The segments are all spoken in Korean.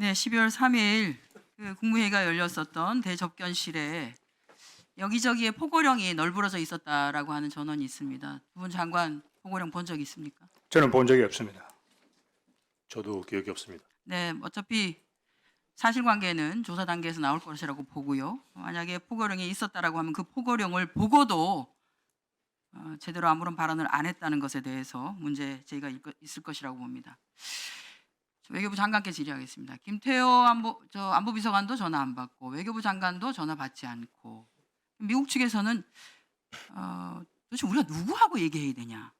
네, 12월 3일 그 국무회의가 열렸었던 대접견실에 여기저기에 포고령이 널브러져 있었다라고 하는 전원이 있습니다. 두 분 장관 포고령 본 적 있습니까? 저는 본 적이 없습니다. 저도 기억이 없습니다. 네, 어차피 사실관계는 조사 단계에서 나올 것이라고 보고요. 만약에 포고령이 있었다라고 하면 그 포고령을 보고도 어, 제대로 아무런 발언을 안 했다는 것에 대해서 문제 제기가 있- 있을 것이라고 봅니다. 저 외교부 장관께 질의하겠습니다. 김태호 안보 저 안보비서관도 전화 안 받고 외교부 장관도 전화 받지 않고 미국 측에서는 어, 도대체 우리가 누구하고 얘기해야 되냐?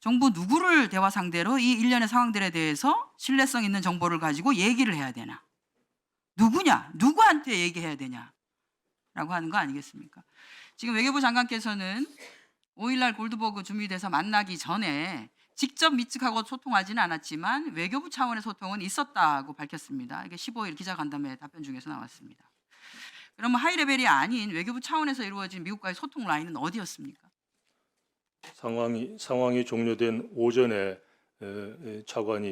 정부 누구를 대화 상대로 이 일련의 상황들에 대해서 신뢰성 있는 정보를 가지고 얘기를 해야 되나? 누구냐? 누구한테 얘기해야 되냐? 라고 하는 거 아니겠습니까? 지금 외교부 장관께서는 5일날 골드버그 준비돼서 만나기 전에 직접 미측하고 소통하지는 않았지만 외교부 차원의 소통은 있었다고 밝혔습니다. 이게 15일 기자간담회 답변 중에서 나왔습니다. 그러면 하이레벨이 아닌 외교부 차원에서 이루어진 미국과의 소통 라인은 어디였습니까? 상황이 상황이 종료된 오전에 차관이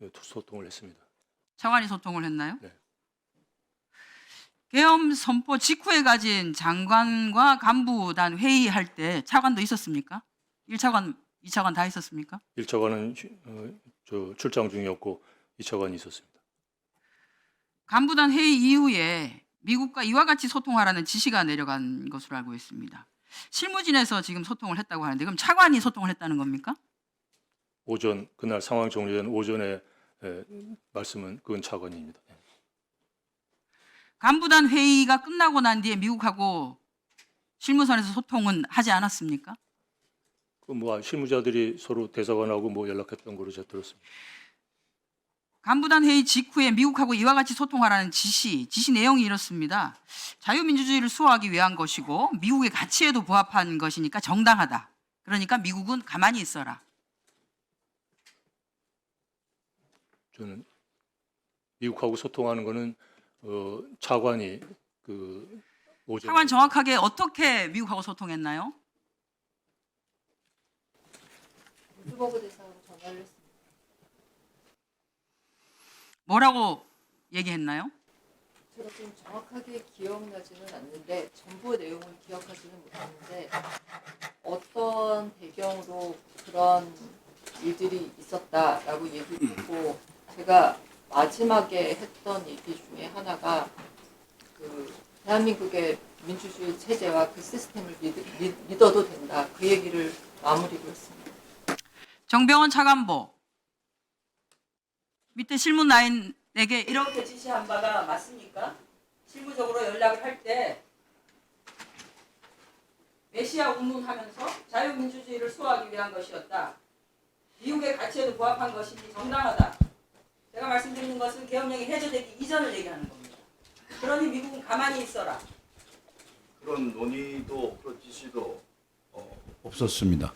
에, 소통을 했습니다. 차관이 소통을 했나요? 네. 계엄 선포 직후에 가진 장관과 간부단 회의할 때 차관도 있었습니까? 1차관, 2차관 다 있었습니까? 1차관은 어, 저 출장 중이었고 2차관이 있었습니다. 간부단 회의 이후에 미국과 이와 같이 소통하라는 지시가 내려간 것으로 알고 있습니다. 실무진에서 지금 소통을 했다고 하는데 그럼 차관이 소통을 했다는 겁니까? 오전 그날 상황 종료된 오전에 에, 말씀은 그건 차관입니다. 예. 간부단 회의가 끝나고 난 뒤에 미국하고 실무선에서 소통은 하지 않았습니까? 그뭐 실무자들이 서로 대사관하고 뭐 연락했던 거로 제가 들었습니다. 간부단 회의 직후에 미국하고 이와 같이 소통하라는 지시, 지시 내용이 이렇습니다. 자유민주주의를 수호하기 위한 것이고 미국의 가치에도 부합한 것이니까 정당하다. 그러니까 미국은 가만히 있어라. 저는 미국하고 소통하는 거는 어, 차관이 그 오전 차관 정확하게 어떻게 미국하고 소통했나요? 골드버그 대사하고 전화를 했습니다. 뭐라고 얘기했나요? 제가 좀 정확하게 기억나지는 않는데 전부 내용을 기억하지는 못하는데 어떤 배경으로 그런 일들이 있었다라고 얘기를 했고 제가 마지막에 했던 얘기 중에 하나가 그 대한민국의 민주주의 체제와 그 시스템을 믿, 믿, 믿어도 된다 그 얘기를 마무리로 했습니다. 정병원 차관보 밑에 실무 라인에게 이렇게 지시한 바가 맞습니까? 실무적으로 연락을 할 때 메시아 운운하면서 자유민주주의를 수호하기 위한 것이었다. 미국의 가치에도 부합한 것이니 정당하다. 제가 말씀드리는 것은 계엄령이 해제되기 이전을 얘기하는 겁니다. 그러니 미국은 가만히 있어라. 그런 논의도 그런 지시도 어, 없었습니다.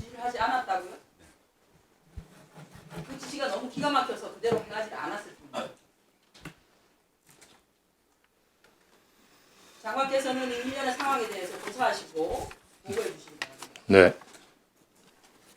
지시를 하지 않았다고요? 그 지시가 너무 기가 막혀서 그대로 해가지 않았을 뿐이에요. 장관께서는 이 일련의 상황에 대해서 조사하시고 보고해 주시기 바랍니다. 네.